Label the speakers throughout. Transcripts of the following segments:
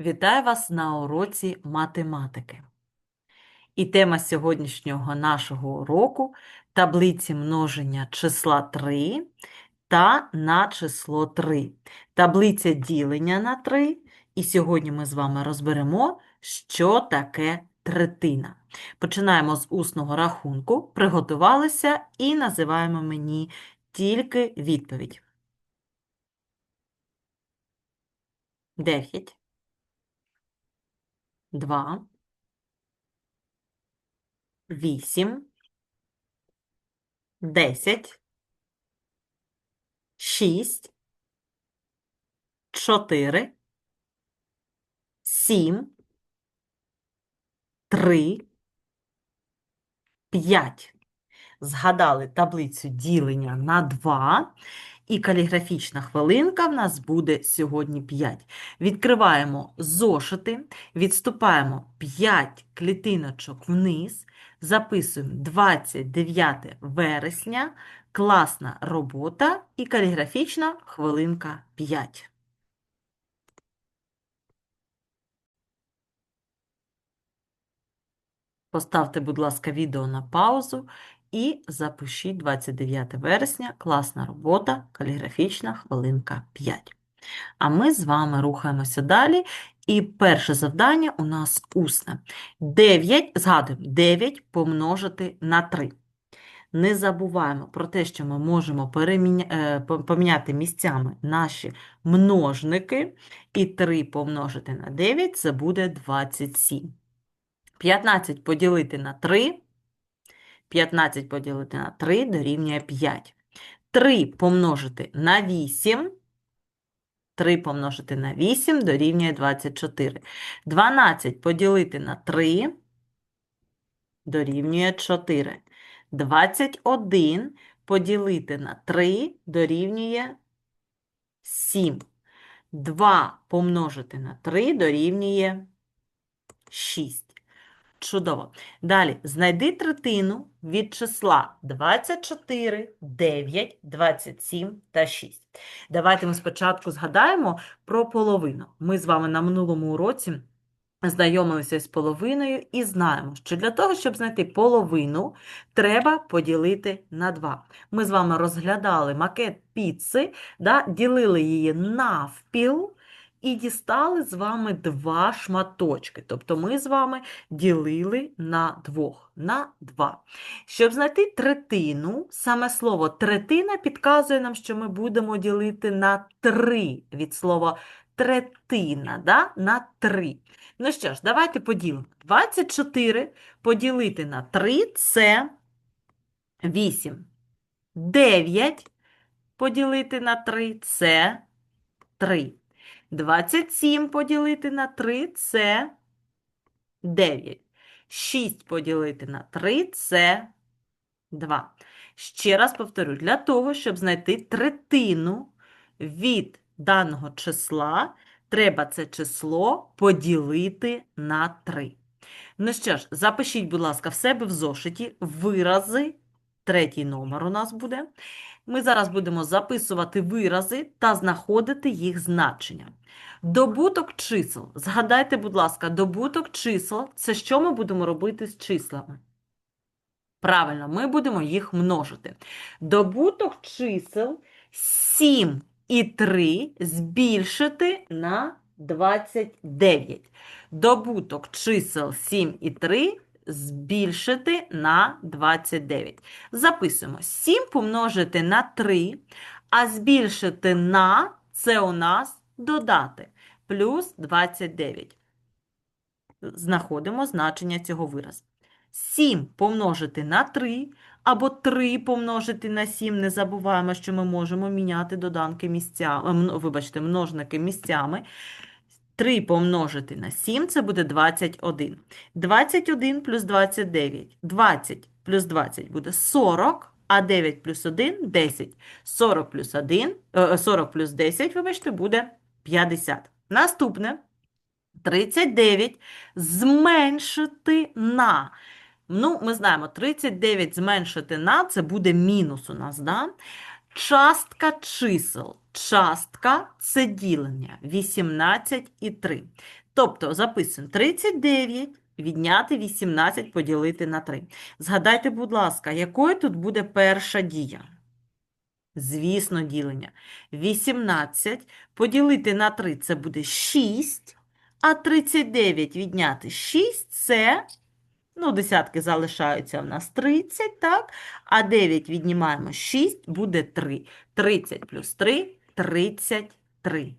Speaker 1: Вітаю вас на уроці математики. І тема сьогоднішнього нашого уроку таблиці множення числа 3 та на число 3. Таблиця ділення на 3. І сьогодні ми з вами розберемо, що таке третина. Починаємо з усного рахунку, приготувалися і називаємо мені тільки відповідь. 9. 2, 8, 10, 6, 4, 7, 3, 5. Згадали таблицю ділення на 2. І каліграфічна хвилинка в нас буде сьогодні 5. Відкриваємо зошити, відступаємо 5 клітиночок вниз, записуємо 29 вересня, класна робота і каліграфічна хвилинка 5. Поставте, будь ласка, відео на паузу і запишіть 29 вересня, класна робота, каліграфічна хвилинка 5. А ми з вами рухаємося далі. І перше завдання у нас усне. 9, згадуємо, 9 помножити на 3. Не забуваємо про те, що ми можемо переміня... е, поміняти місцями наші множники. І 3 помножити на 9 – це буде 27. 15 поділити на 3. 15 поділити на 3 дорівнює 5. 3 помножити на 8. 3 помножити на 8 дорівнює 24. 12 поділити на 3 дорівнює 4. 21 поділити на 3 дорівнює 7. 2 помножити на 3 дорівнює 6. Чудово. Далі, знайди третину від числа 24, 9, 27 та 6. Давайте ми спочатку згадаємо про половину. Ми з вами на минулому уроці знайомилися з половиною і знаємо, що для того, щоб знайти половину, треба поділити на 2. Ми з вами розглядали макет піци, да, ділили її навпіл і дістали з вами два шматочки. Тобто ми з вами ділили на двох, на 2. Щоб знайти третину, саме слово третина підказує нам, що ми будемо ділити на 3 від слова третина, да? на 3. Ну що ж, давайте поділимо. 24 поділити на 3 – це 8. 9 поділити на 3 – це 3. 27 поділити на 3 – це 9. 6 поділити на 3 – це 2. Ще раз повторю, для того, щоб знайти третину від даного числа, треба це число поділити на 3. Ну що ж, запишіть, будь ласка, в себе в зошиті вирази. Третій номер у нас буде. Ми зараз будемо записувати вирази та знаходити їх значення. Добуток чисел. Згадайте, будь ласка, добуток чисел – це що ми будемо робити з числами? Правильно, ми будемо їх множити. Добуток чисел 7 і 3 збільшити на 29. Добуток чисел 7 і 3 збільшити на 29. Записуємо 7 помножити на 3, а збільшити на це у нас додати плюс 29. Знаходимо значення цього виразу. 7 помножити на 3 або 3 помножити на 7. Не забуваємо, що ми можемо міняти доданки місцями, м, вибачте, множники місцями. 3 помножити на 7 – це буде 21. 21 плюс 29. 20 плюс 20 буде 40, а 9 плюс 1 – 10. 40 плюс 1, е, 40 плюс 10, вибачте, буде 50. Наступне. 39 зменшити на. Ну, ми знаємо, 39 зменшити на – це буде мінус у нас, да? Частка чисел. Частка – це ділення. 18 і 3. Тобто записуємо 39 відняти 18 поділити на 3. Згадайте, будь ласка, якою тут буде перша дія? Звісно, ділення. 18 поділити на 3 – це буде 6, а 39 відняти 6 – це, ну, десятки залишаються в нас 30, так? А 9 віднімаємо 6, буде 3. 30 плюс 3 – 33.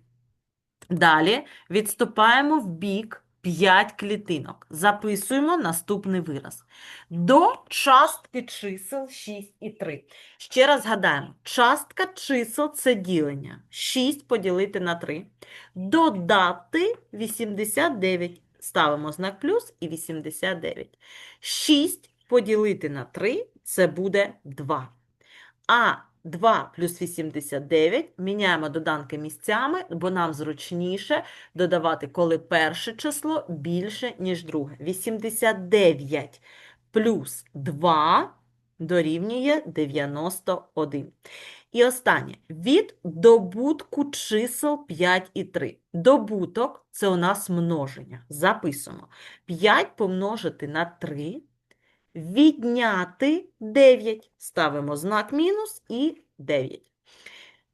Speaker 1: Далі відступаємо в бік 5 клітинок. Записуємо наступний вираз. До частки чисел 6 і 3. Ще раз згадаємо, частка чисел – це ділення. 6 поділити на 3. Додати 89. Ставимо знак плюс і 89. 6 поділити на 3 – це буде 2. А 2 плюс 89 міняємо доданки місцями, бо нам зручніше додавати, коли перше число більше, ніж друге. 89 плюс 2 дорівнює 91. І останнє. Від добутку чисел 5 і 3. Добуток – це у нас множення. Записуємо. 5 помножити на 3 відняти 9. Ставимо знак мінус і 9.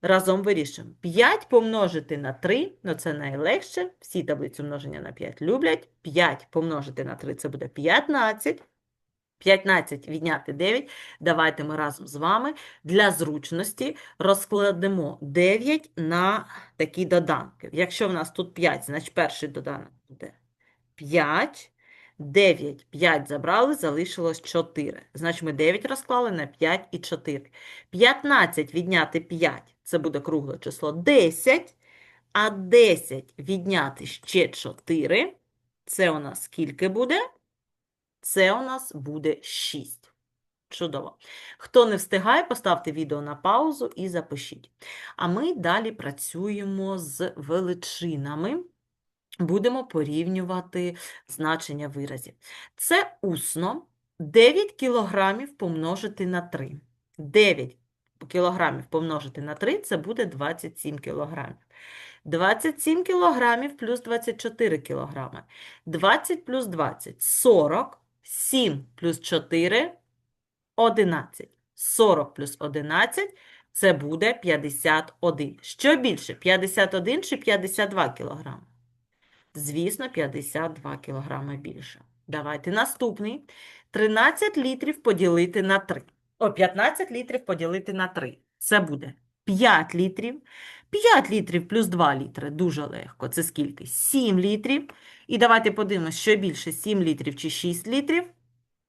Speaker 1: Разом вирішуємо. 5 помножити на 3, ну це найлегше, всі таблицю множення на 5 люблять. 5 помножити на 3 – це буде 15. 15 відняти 9. Давайте ми разом з вами для зручності розкладемо 9 на такі доданки. Якщо в нас тут 5, значить перший доданок буде 5. 9, 5 забрали, залишилось 4. Значить, ми 9 розклали на 5 і 4. 15 відняти 5, це буде кругле число 10. А 10 відняти ще 4, це у нас скільки буде? Це у нас буде 6. Чудово. Хто не встигає, поставте відео на паузу і запишіть. А ми далі працюємо з величинами. Будемо порівнювати значення виразів. Це усно 9 кілограмів помножити на 3. 9 кілограмів помножити на 3 – це буде 27 кілограмів. 27 кілограмів плюс 24 кілограми. 20 плюс 20 – 40. 7 плюс 4 – 11. 40 плюс 11 – це буде 51. Що більше, 51 чи 52 кілограми? Звісно, 52 кілограми більше. Давайте наступний. 13 літрів поділити на 3. О, 15 літрів поділити на 3. Це буде 5 літрів. 5 літрів плюс 2 літри. Дуже легко. Це скільки? 7 літрів. І давайте подивимося, що більше 7 літрів чи 6 літрів.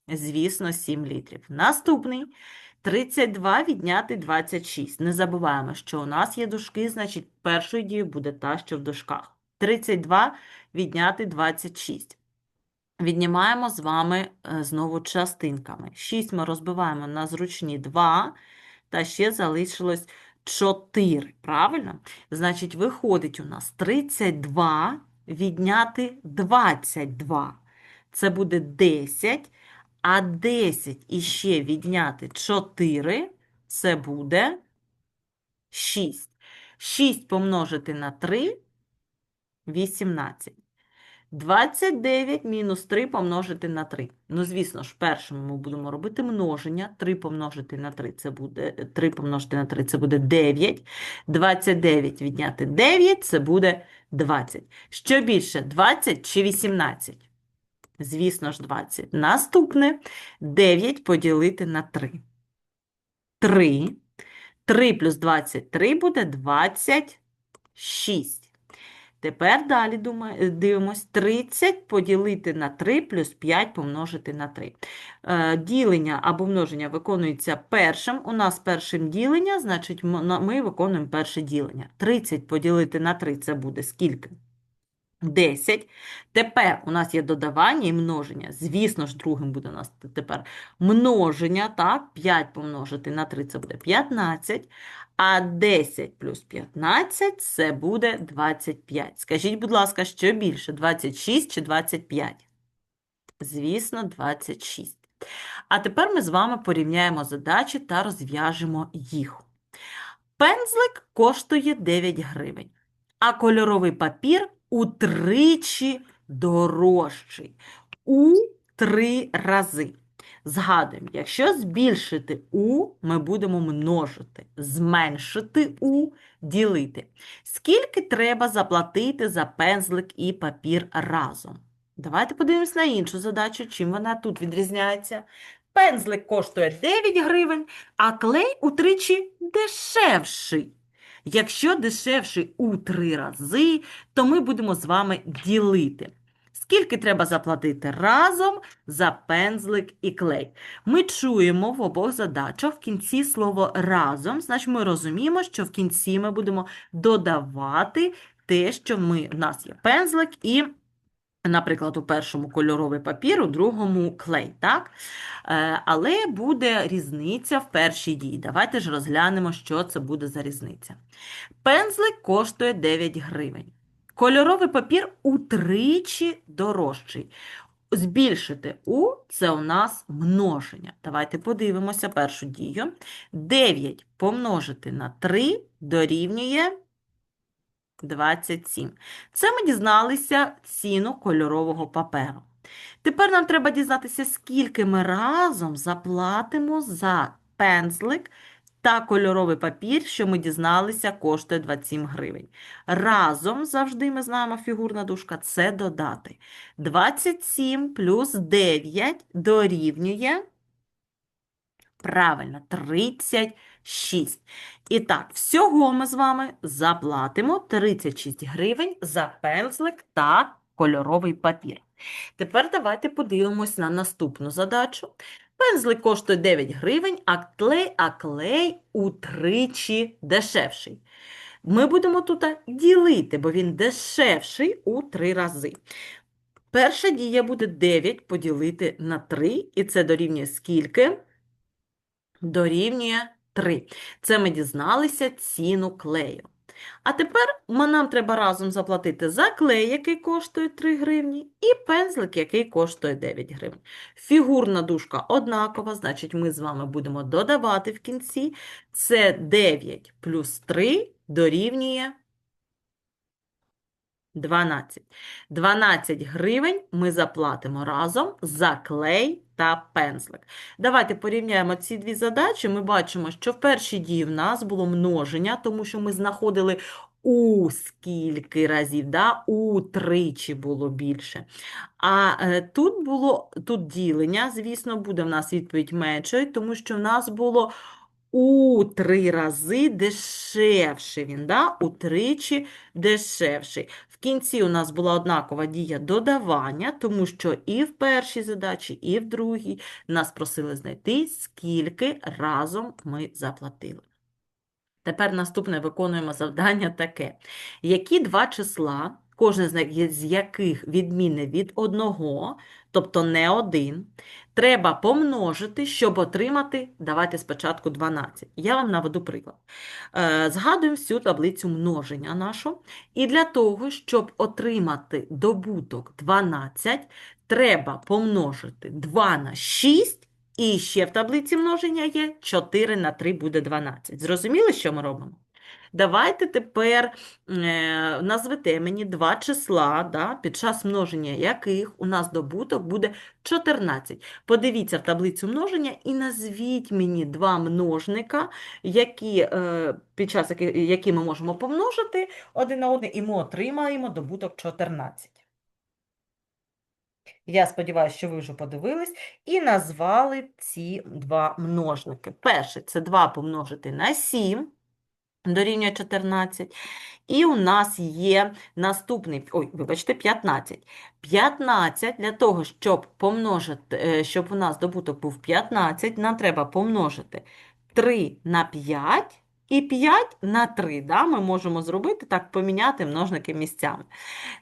Speaker 1: Звісно, 7 літрів. Наступний. 32 відняти 26. Не забуваємо, що у нас є дужки, значить першою дією буде та, що в дужках. 32 відняти 26. Віднімаємо з вами е, знову частинками. 6 ми розбиваємо на зручні 2, та ще залишилось 4. Правильно? Значить, виходить у нас 32 відняти 22. Це буде 10, а 10 іще відняти 4 – це буде 6. 6 помножити на 3 – 18. 29 мінус 3 помножити на 3. Ну, звісно ж, першому ми будемо робити множення. 3 помножити на 3 це буде 3 помножити на 3 це буде 9. 29 відняти 9 це буде 20. Що більше, 20 чи 18? Звісно ж, 20. Наступне 9 поділити на 3. 3. 3 плюс 23 буде 26. Тепер далі думаю, дивимось. 30 поділити на 3 плюс 5 помножити на 3. Е, Ділення або множення виконується першим. У нас першим ділення, значить ми виконуємо перше ділення. 30 поділити на 3 це буде скільки? 10. Тепер у нас є додавання і множення. Звісно ж, другим буде у нас тепер множення, так? 5 помножити на 3 це буде 15. А 10 плюс 15 це буде 25. Скажіть, будь ласка, що більше, 26 чи 25? Звісно, 26. А тепер ми з вами порівняємо задачі та розв'яжемо їх. Пензлик коштує 9 гривень, а кольоровий папір утричі дорожчий. У три рази. Згадуємо, якщо збільшити у, ми будемо множити, зменшити у, ділити. Скільки треба заплатити за пензлик і папір разом? Давайте подивимось на іншу задачу, чим вона тут відрізняється. Пензлик коштує 9 гривень, а клей утричі дешевший. Якщо дешевший у три рази, то ми будемо з вами ділити. Скільки треба заплатити разом за пензлик і клей? Ми чуємо в обох задачах в кінці слово разом, значить ми розуміємо, що в кінці ми будемо додавати те, що ми, в нас є пензлик і, наприклад, у першому кольоровий папір, у другому клей, так? Е, Але буде різниця в першій дії. Давайте ж розглянемо, що це буде за різниця. Пензлик коштує 9 гривень. Кольоровий папір утричі дорожчий. Збільшити у це у нас множення. Давайте подивимося першу дію. 9 помножити на 3 дорівнює 27. Це ми дізналися ціну кольорового паперу. Тепер нам треба дізнатися, скільки ми разом заплатимо за пензлик та кольоровий папір, що ми дізналися, коштує 27 гривень. Разом, завжди ми знаємо, фігурна дужка – це додати. 27 плюс 9 дорівнює, правильно, 36. І так, всього ми з вами заплатимо 36 гривень за пензлик та кольоровий папір. Тепер давайте подивимось на наступну задачу. Пензлик коштує 9 гривень, а клей, а клей утричі дешевший. Ми будемо тут ділити, бо він дешевший у 3 рази. Перша дія буде 9 поділити на 3, і це дорівнює скільки? Дорівнює 3. Це ми дізналися ціну клею. А тепер нам треба разом заплатити за клей, який коштує 3 гривні, і пензлик, який коштує 9 гривень. Фігурна дужка однакова, значить ми з вами будемо додавати в кінці. Це 9 плюс 3 дорівнює 12. 12 гривень ми заплатимо разом за клей та пензлик. Давайте порівняємо ці дві задачі. Ми бачимо, що в першій дії в нас було множення, тому що ми знаходили у скільки разів, да? утричі було більше. А е, тут було тут ділення, звісно, буде в нас відповідь меншою, тому що в нас було у три рази дешевше він, да? утричі дешевший. Кінці у нас була однакова дія додавання, тому що і в першій задачі, і в другій нас просили знайти, скільки разом ми заплатили. Тепер наступне виконуємо завдання таке. Які два числа, кожне з яких відмінне від одного, тобто не один, треба помножити, щоб отримати, давайте спочатку 12. Я вам наведу приклад. Е, Згадуємо всю таблицю множення нашу. І для того, щоб отримати добуток 12, треба помножити 2 на 6, і ще в таблиці множення є 4 на 3 буде 12. Зрозуміли, що ми робимо? Давайте тепер е, назвете мені два числа, да, під час множення яких у нас добуток буде 14. Подивіться в таблицю множення і назвіть мені два множника, які, е, під час які ми можемо помножити один на один, і ми отримаємо добуток 14. Я сподіваюся, що ви вже подивились і назвали ці два множники. Перший – це 2 помножити на 7, дорівнює 14. І у нас є наступний, ой, вибачте, 15. 15 для того, щоб помножити, е, щоб у нас добуток був 15, нам треба помножити 3 на 5 і 5 на 3. Да? Ми можемо зробити так, поміняти множники місцями.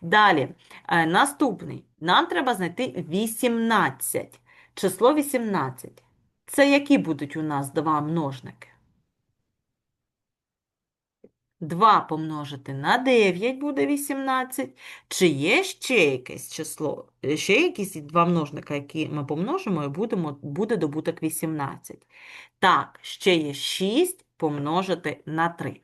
Speaker 1: Далі, е, наступний. Нам треба знайти 18. Число 18. Це які будуть у нас два множники? 2 помножити на 9 буде 18. Чи є ще якесь число? Е, Ще якісь два множника, які ми помножимо, і будемо, буде добуток 18. Так, ще є 6 помножити на 3.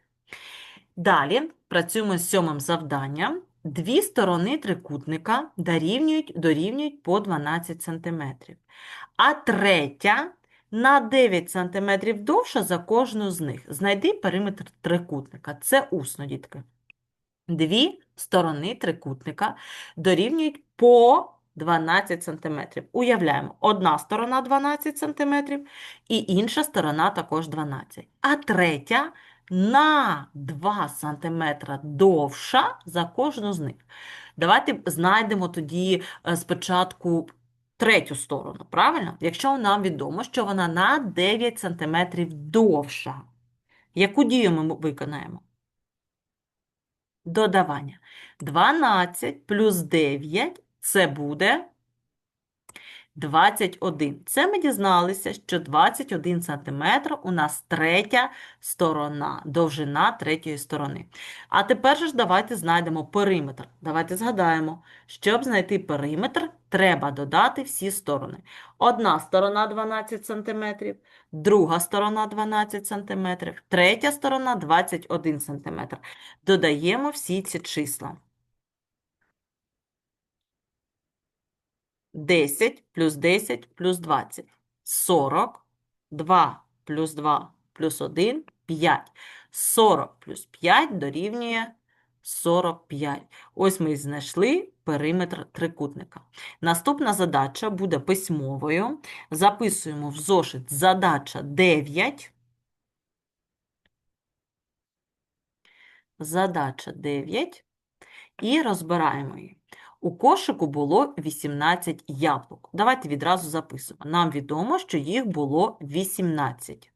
Speaker 1: Далі працюємо з сьомим завданням. дві сторони трикутника дорівнюють, дорівнюють по 12 см, а третя на 9 см довша за кожну з них. Знайди периметр трикутника. Це усно, дітки. Дві сторони трикутника дорівнюють по 12 см. Уявляємо, одна сторона 12 см і інша сторона також 12. А третя на 2 см довша за кожну з них. Давайте знайдемо тоді е, спочатку третю сторону, правильно? Якщо нам відомо, що вона на 9 см довша. Яку дію ми виконаємо? Додавання. 12 плюс 9 – це буде 21. Це ми дізналися, що 21 см у нас третя сторона, довжина третьої сторони. А тепер ж давайте знайдемо периметр. Давайте згадаємо, щоб знайти периметр, треба додати всі сторони. Одна сторона 12 см, друга сторона 12 см, третя сторона 21 см. Додаємо всі ці числа. 10 плюс 10 плюс 20. 40. 2 плюс 2 плюс 1 – 5. 40 плюс 5 дорівнює 45. Ось ми і знайшли периметр трикутника. Наступна задача буде письмовою. Записуємо в зошит задача 9. Задача 9. І розбираємо її. У кошику було 18 яблук. Давайте відразу записуємо. Нам відомо, що їх було 18.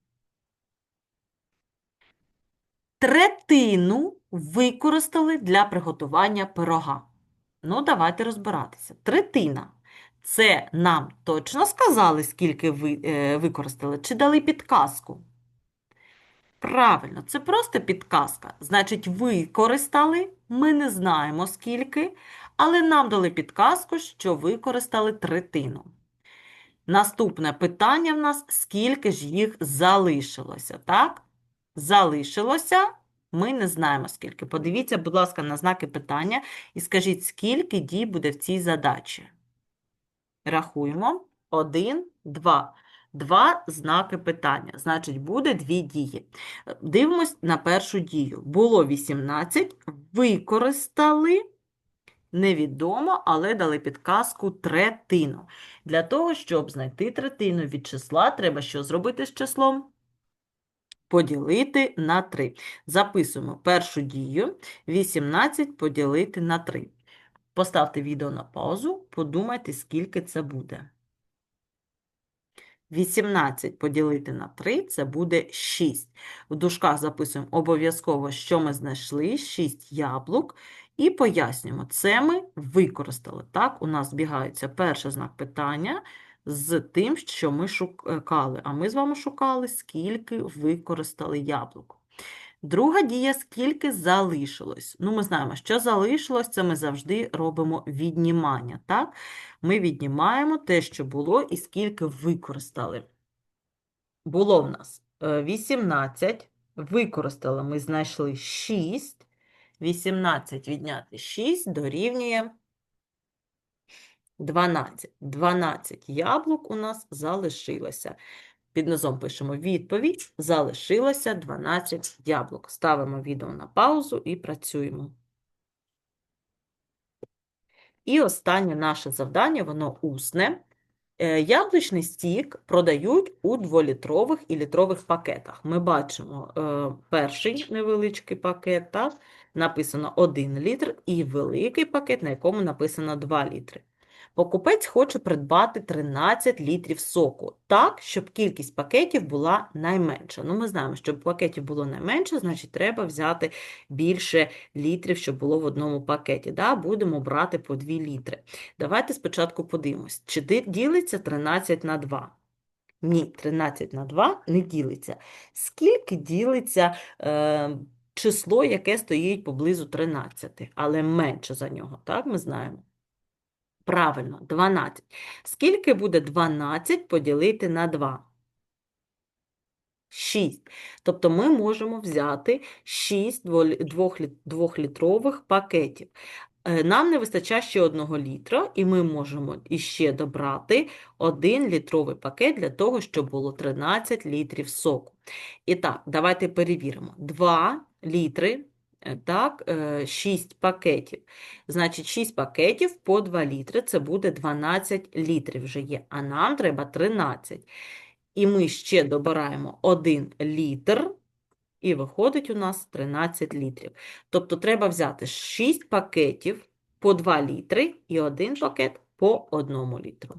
Speaker 1: Третину використали для приготування пирога. Ну, давайте розбиратися. Третина. Це нам точно сказали, скільки ви, е, використали, чи дали підказку? Правильно, це просто підказка. Значить, використали, ми не знаємо скільки, але нам дали підказку, що використали третину. Наступне питання в нас, скільки ж їх залишилося, так? Залишилося, ми не знаємо скільки. Подивіться, будь ласка, на знаки питання і скажіть, скільки дій буде в цій задачі. Рахуємо. Один, два. Два знаки питання. Значить, буде дві дії. Дивимось на першу дію. Було 18, використали. Невідомо, але дали підказку третину. Для того, щоб знайти третину від числа, треба що зробити з числом? Поділити на 3. Записуємо першу дію 18 поділити на 3. Поставте відео на паузу, подумайте, скільки це буде. 18 поділити на 3 це буде 6. В дужках записуємо обов'язково, що ми знайшли 6 яблук. І пояснюємо, це ми використали. Так, у нас збігається перший знак питання з тим, що ми шукали. А ми з вами шукали, скільки використали яблук. Друга дія, скільки залишилось. Ну, ми знаємо, що залишилось, це ми завжди робимо віднімання. Так? Ми віднімаємо те, що було, і скільки використали. Було в нас 18, е, використали, ми знайшли 6. 18 відняти 6 дорівнює 12. 12 яблук у нас залишилося. Під низом пишемо відповідь. Залишилося 12 яблук. Ставимо відео на паузу і працюємо. І останнє наше завдання, воно усне. Е, яблучний стік продають у 2-літрових і літрових пакетах. Ми бачимо е, перший невеличкий пакет, так, написано 1 літр, і великий пакет, на якому написано 2 літри. Покупець хоче придбати 13 літрів соку, так, щоб кількість пакетів була найменша. Ну, Ми знаємо, щоб пакетів було найменше, значить треба взяти більше літрів, щоб було в одному пакеті. Да? Будемо брати по 2 літри. Давайте спочатку подивимось, чи ділиться 13 на 2. Ні, 13 на 2 не ділиться. Скільки ділиться е, число, яке стоїть поблизу 13, але менше за нього, так, ми знаємо. Правильно, 12. Скільки буде 12 поділити на 2? 6. Тобто ми можемо взяти 6 2-літрових пакетів. е, нам не вистачає ще одного літра, і ми можемо іще добрати один літровий пакет для того, щоб було 13 літрів соку. І так, давайте перевіримо. 2 літри, так, 6 пакетів. Значить, 6 пакетів по 2 літри, це буде 12 літрів вже є, а нам треба 13. І ми ще добираємо 1 літр, і виходить у нас 13 літрів. Тобто треба взяти 6 пакетів по 2 літри і один пакет по 1 літру.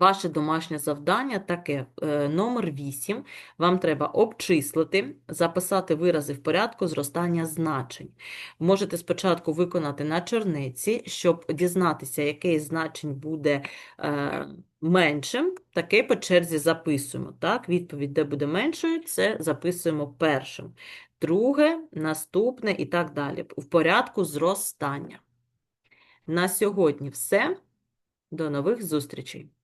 Speaker 1: Ваше домашнє завдання таке, е, номер 8. Вам треба обчислити, записати вирази в порядку зростання значень. Можете спочатку виконати на черниці, щоб дізнатися, із значень буде е, меншим, таке по черзі записуємо. Так? Відповідь, де буде меншою, це записуємо першим. Друге, наступне і так далі. В порядку зростання. На сьогодні все. До нових зустрічей!